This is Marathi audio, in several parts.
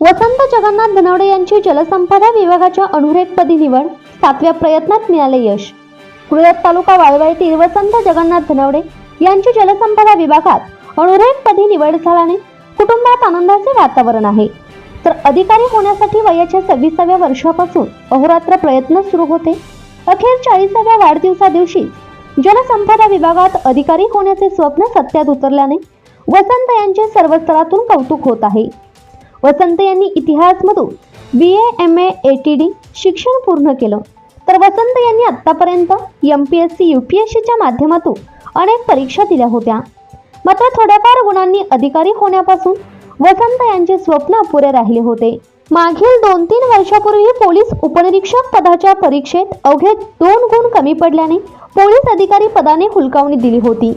वसंत जगन्नाथ धनवडे यांची जलसंपदा विभागाच्या अनुरेकपदी निवड सातव्या प्रयत्नात मिळाले यश. कुळत तालुका वाळवळीतील वसंत जगन्नाथ धनवडे यांची जलसंपदा विभागात अनुरेखपदी निवड झाल्याने कुटुंबात आनंदाचे वातावरण आहे. तर अधिकारी होण्यासाठी वयाच्या सव्वीसाव्या वर्षापासून अहोरात्र प्रयत्न सुरू होते. अखेर चाळीसाव्या वाढदिवसा दिवशी जलसंपदा विभागात अधिकारी होण्याचे स्वप्न सत्यात उतरल्याने वसंत यांचे सर्व स्तरातून कौतुक होत आहे. वसंत यांनी इतिहासमधून B A M A A T D शिक्षण पूर्ण केलं. तर वसंत यांनी आत्तापर्यंत M P S C U P S सीच्या माध्यमातून अनेक परीक्षा दिल्या होत्या. मात्र थोड्याफार गुणांनी अधिकारी होण्यापासून वसंत यांचे स्वप्न अपुरे राहिले होते. मागील दोन तीन वर्षापूर्वी पोलीस उपनिरीक्षक पदाच्या परीक्षेत अवघे दोन गुण कमी पडल्याने पोलीस अधिकारी पदाने हुलकावणी दिली होती.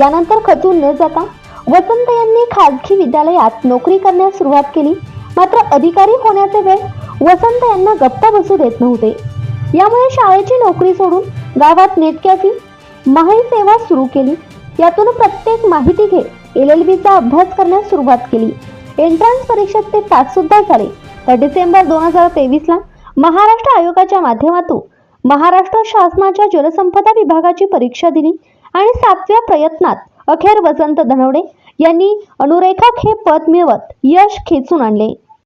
यानंतर खचून न जाता वसंत यांनी खाजगी विद्यालयात नोकरी करण्यास सुरुवात केली. मात्र अधिकारी होण्याचे वेळ वसंत यांना गप्प बसू देत नव्हते. यामुळे शाळेची नोकरी सोडून गावात नेटक्याची महाई सेवा सुरू केली. यातून प्रत्येक माहिती घेत एल एल बीचा अभ्यास करण्यास सुरुवात केली. एंट्रन्स परीक्षेत ते पास सुद्धा झाले. तर डिसेंबर दोन हजार तेवीसला महाराष्ट्र आयोगाच्या माध्यमातून महाराष्ट्र शासनाच्या जलसंपदा विभागाची परीक्षा दिली आणि सातव्या प्रयत्नात अखेर वसंत धनवडे यांनी अनुरेखक हे पद मिळवत यश खेचून आणले.